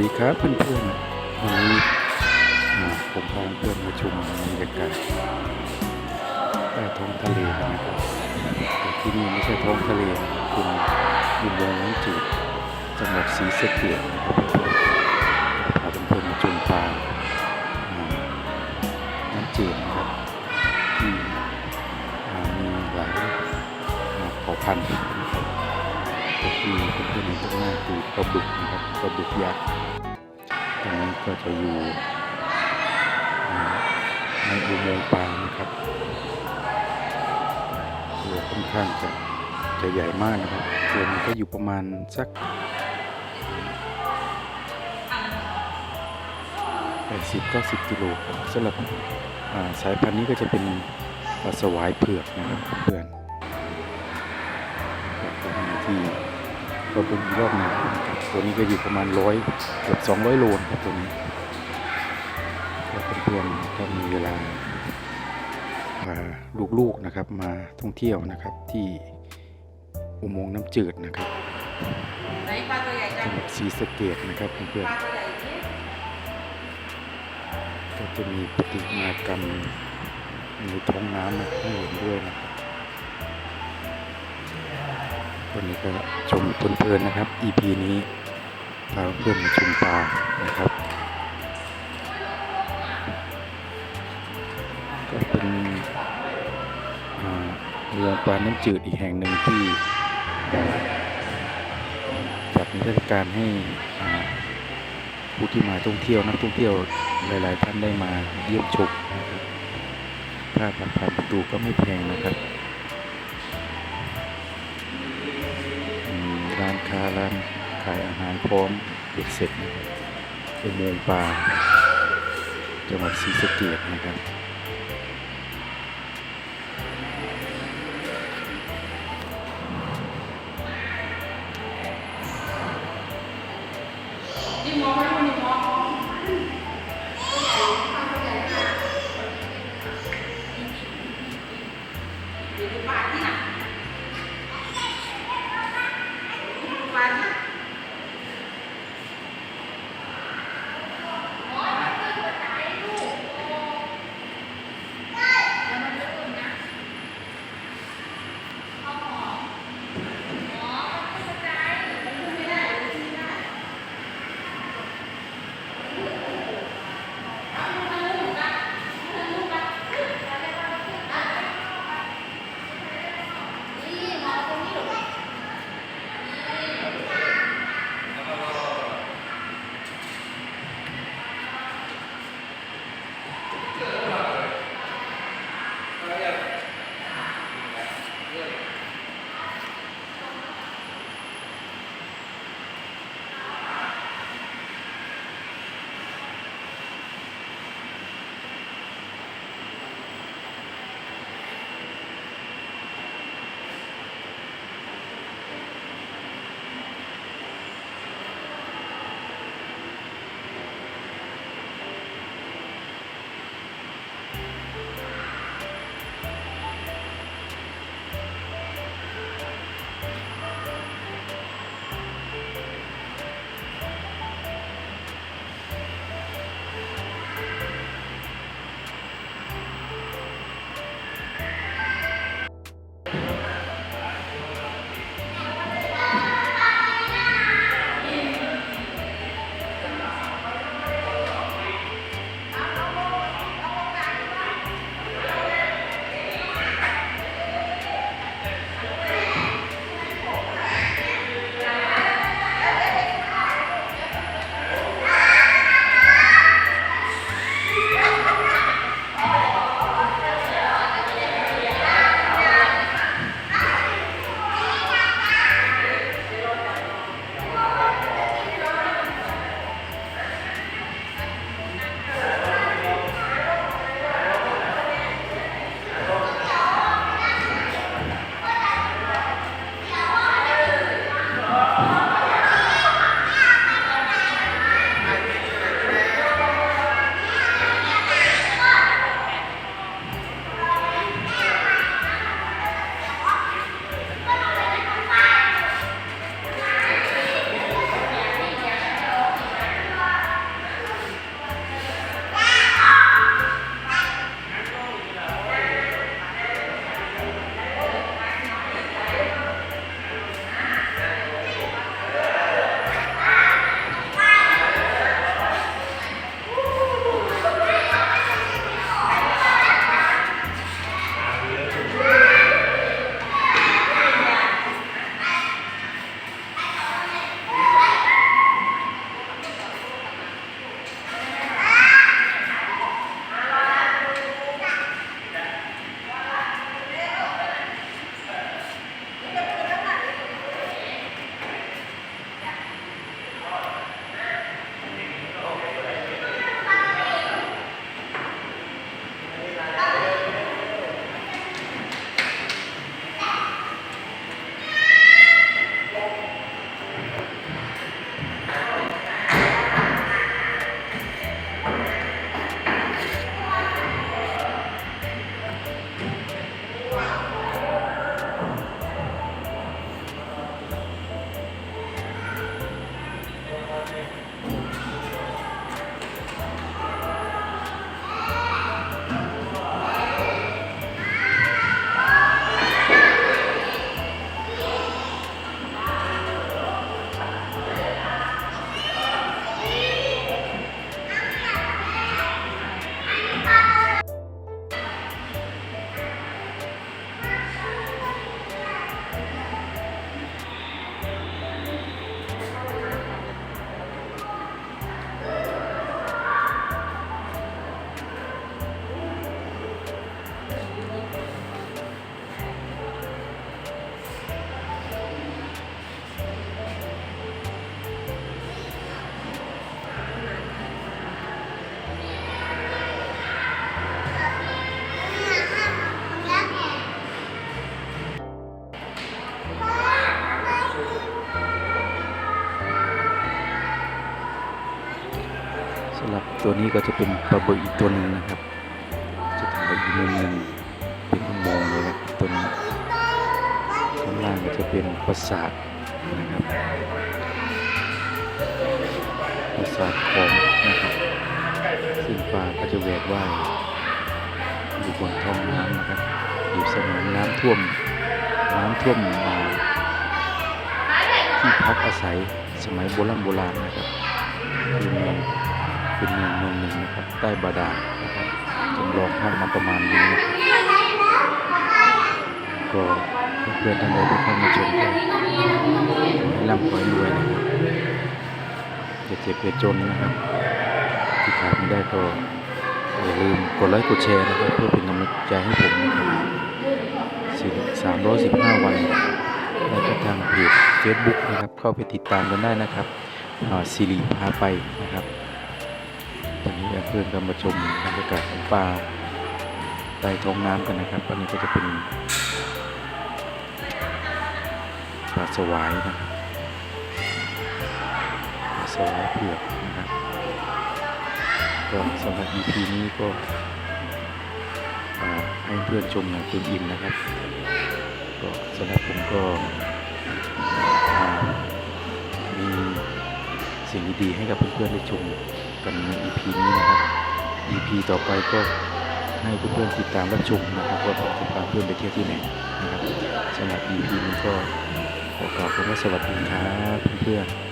สวัสดีครับเพื่อนๆวันนี้ผมพาเพื่อนมาชมบรรยากาศใต้ท้องทะเลนะครับแต่ที่นี่ไม่ใช่ท้องทะเลครับเป็นอุโมงค์น้ำจืดจังหวัดศรีสะเกษนะครับพาเพื่อนๆมาชมปลาน้ำจืดนะครับที่มีหลายอ่าเผ่าพันธุ์ ก็คือเป็นตัวนี้ข้างหน้าคือปลาบึกนะครับปลาบึกยักษ์ตรงนี้ก็จะอยู่ในอุโมงค์ปลานะครับตัวค่อนข้างจะจะใหญ่มากนะครับตัวมันก็อยู่ประมาณสัก80 90กิโลครับสำหรับสายพันธุ์นี้ก็จะเป็นปลาสวายเผือกนะครับเพื่อนค รับตรงนี้ที่ก็เป็นอีกรอบหนึงนะครับตัวนี้ก็อยู่ประมาณร้อยเกือบสองร้อยโลนะครับตัวนี้ก็เพื่อนๆก็มีเวลาพาลูกๆนะครับมาท่องเที่ยวนะครับที่อุโมงค์น้ำจืดนะครับไหนปลาตัวใหญ่จัจังงหวัดศรีสะเกดนะครับเพื่อนปลาตัวใหญ่นี่ๆก็จะมีปฏิมากรรมในท้องน้ำนะให้เห็นด้วยนะ วันนี้ก็ชมเพลินๆนะครับ EP นี้พาเพื่อนมาชมปลานะครับ ก็เป็นเรือปลาน้ำจืดอีกแห่งหนึ่งที่จัดนิทรรศการให้ผู้ที่มาท่องเที่ยวนักท่องเที่ยวหลาย ๆ ท่านได้มาเยี่ยมชมนะครับค่าผ่านผ่านประตูก็ไม่แพงนะครับ ร้านค้าร้านขายอาหารพร้อมเบ็ดเสร็จนะครับอุโมงค์ปลาจังหวัดศรีสะเกษนะครับนี่มองไม่คนนี้มองเดี๋ยวดูปลาที่ไหน ป ตัวนี้ก็จะเป็นปลาบึกอีกตัวหนึ่งนะครับ จะถ่ายอีกมุมหนึ่งเป็นอุโมงค์เลยนะตัวนี้ข้างล่างก็จะเป็นปราสาทนะครับปราสาทของนะครับซึ่งปลาก็จะแหวกว่ายอยู่บนท้องน้ำนะครับอยู่เสมือนน้ำท่วมน้ำท่วมมาที่พักอาศัยสมัยโบราณโบราณนะครับคือเมือง เป็นเมืองเมืองหนึ่งนะครับ ใต้บาดาลนะครับจำลองภาพมาประมาณนี้นะครับก็เพื่อนท่านใดที่เข้ามาชมก็ให้ร่ำขอให้รวยนะครับอย่าเจ็บอย่าจนนะครับที่ขาดไม่ได้ก็อย่าลืมกดไลค์กดแชร์นะครับเพื่อเป็นกำลังใจให้ผมนะครับสามร้อยสิบห้าวันแล้วก็ทางเพจ Facebook นะครับ เข้าไปติดตามกันได้นะครับสิริพาไปนะครับ เพื่อนก็มาชมบรรยากาศของปลาใต้ท้องน้ำกันนะครับ อันนี้ก็จะเป็นปลาสวายนะปลาสวายเผือกนะครับก็สำหรับ EP นี้ก็ให้เพื่อนชมอย่างเต็มอิ่มนะครับ ก็สำหรับผมก็มีสิ่งดีๆให้กับเพื่อนๆได้ชม กันใน EP นี้นะครับ EP ต่อไปก็ให้เพื่อนๆติดตามรับชมนะครับว่าผมจะพาเพื่อนไปเที่ยวที่ไหนนะครับสำหรับ EP นี้ก็ขอกล่าวคำว่าสวัสดีครับเพื่อนๆ